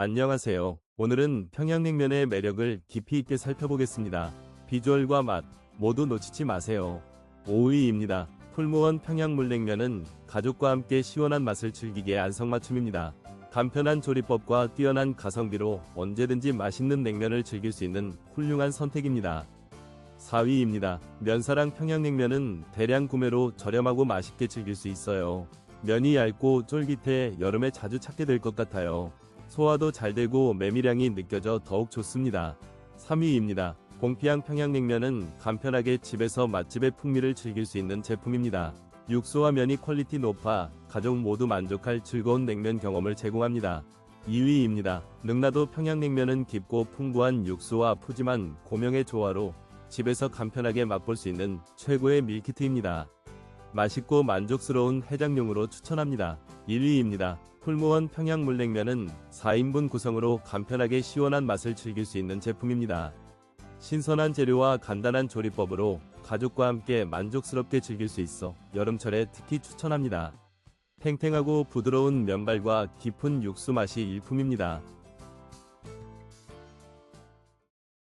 안녕하세요. 오늘은 평양냉면의 매력을 깊이 있게 살펴보겠습니다. 비주얼과 맛 모두 놓치지 마세요. 5위입니다. 풀무원 평양물냉면은 가족과 함께 시원한 맛을 즐기기에 안성맞춤입니다. 간편한 조리법과 뛰어난 가성비로 언제든지 맛있는 냉면을 즐길 수 있는 훌륭한 선택입니다. 4위입니다. 면사랑 평양냉면은 대량 구매로 저렴하고 맛있게 즐길 수 있어요. 면이 얇고 쫄깃해 여름에 자주 찾게 될 것 같아요. 소화도 잘 되고 메밀향이 느껴져 더욱 좋습니다. 3위입니다. 공피향 평양냉면은 간편하게 집에서 맛집의 풍미를 즐길 수 있는 제품입니다. 육수와 면이 퀄리티 높아 가족 모두 만족할 즐거운 냉면 경험을 제공합니다. 2위입니다. 능라도 평양냉면은 깊고 풍부한 육수와 푸짐한 고명의 조화로 집에서 간편하게 맛볼 수 있는 최고의 밀키트입니다. 맛있고 만족스러운 해장용으로 추천합니다. 1위입니다. 풀무원 평양 물냉면은 4인분 구성으로 간편하게 시원한 맛을 즐길 수 있는 제품입니다. 신선한 재료와 간단한 조리법으로 가족과 함께 만족스럽게 즐길 수 있어 여름철에 특히 추천합니다. 탱탱하고 부드러운 면발과 깊은 육수 맛이 일품입니다.